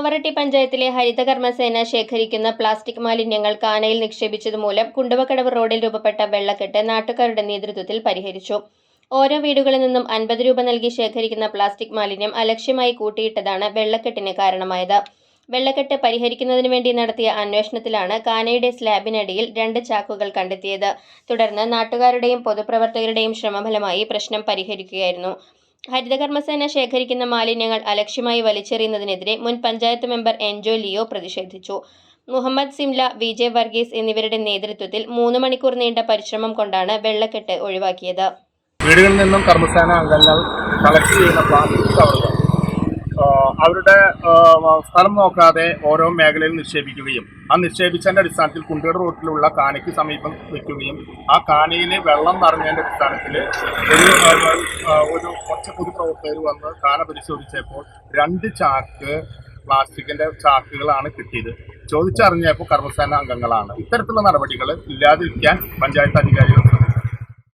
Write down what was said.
പാവറട്ടി പഞ്ചായത്തിലെ ഹരിതകർമ്മസേന ശേഖരിക്കുന്ന പ്ലാസ്റ്റിക് മാലിന്യങ്ങൾ കാനയിൽ നിക്ഷേപിച്ചതുമൂലം കുണ്ടുവക്കടവ് റോഡിൽ രൂപപ്പെട്ട വെള്ളക്കെട്ട് നാട്ടുകാരുടെ നേതൃത്വത്തിൽ പരിഹരിച്ചു. ഓരോ വീടുകളിൽ നിന്നും അൻപത് രൂപ നൽകി ശേഖരിക്കുന്ന പ്ലാസ്റ്റിക് മാലിന്യം അലക്ഷ്യമായി കൂട്ടിയിട്ടതാണ് വെള്ളക്കെട്ടിന് കാരണമായത്. വെള്ളക്കെട്ട് പരിഹരിക്കുന്നതിന് വേണ്ടി നടത്തിയ അന്വേഷണത്തിലാണ് കാനയുടെ സ്ലാബിനടിയിൽ രണ്ട് ചാക്കുകൾ കണ്ടെത്തിയത്. തുടർന്ന് നാട്ടുകാരുടെയും പൊതുപ്രവർത്തകരുടെയും ശ്രമഫലമായി പ്രശ്നം പരിഹരിക്കുകയായിരുന്നു. ഹരിതകർമ്മസേന ശേഖരിക്കുന്ന മാലിന്യങ്ങൾ അലക്ഷ്യമായി വലിച്ചെറിയുന്നതിനെതിരെ മുൻ പഞ്ചായത്ത് മെമ്പർ എൻജോ ലിയോ പ്രതിഷേധിച്ചു. മുഹമ്മദ് സിംല വി ജെ വർഗീസ് എന്നിവരുടെ നേതൃത്വത്തിൽ മൂന്ന് മണിക്കൂർ നീണ്ട പരിശ്രമം കൊണ്ടാണ് വെള്ളക്കെട്ട് ഒഴിവാക്കിയത്. വീടുകളിൽ നിന്നും കർമ്മസേന അംഗങ്ങൾ കളക്ട് ചെയ്യുന്ന പ്ലാസ്റ്റിക് കവറുകൾ അവരുടെ സ്ഥലം നോക്കാതെ ഓരോ മേഖലയിൽ നിക്ഷേപിക്കുകയും ആ നിക്ഷേപിച്ചതിന്റെ അടിസ്ഥാനത്തിൽ കുണ്ടേട് റോട്ടിലുള്ള കാനയ്ക്ക് സമീപം വയ്ക്കുകയും ആ കാനയിൽ വെള്ളം നിറഞ്ഞതിന്റെ അടിസ്ഥാനത്തിൽ ഒരു ഒരു കുറച്ച് പൊതുപ്രവർത്തകർ വന്ന് കാല പരിശോധിച്ചപ്പോൾ രണ്ട് ചാക്ക് പ്ലാസ്റ്റിക്കിന്റെ ചാക്കുകളാണ് കിട്ടിയത്. ചോദിച്ചറിഞ്ഞപ്പോൾ കർമ്മസേന അംഗങ്ങളാണ്. ഇത്തരത്തിലുള്ള നടപടികൾ ഇല്ലാതിരിക്കാൻ പഞ്ചായത്ത് അധികാരികൾ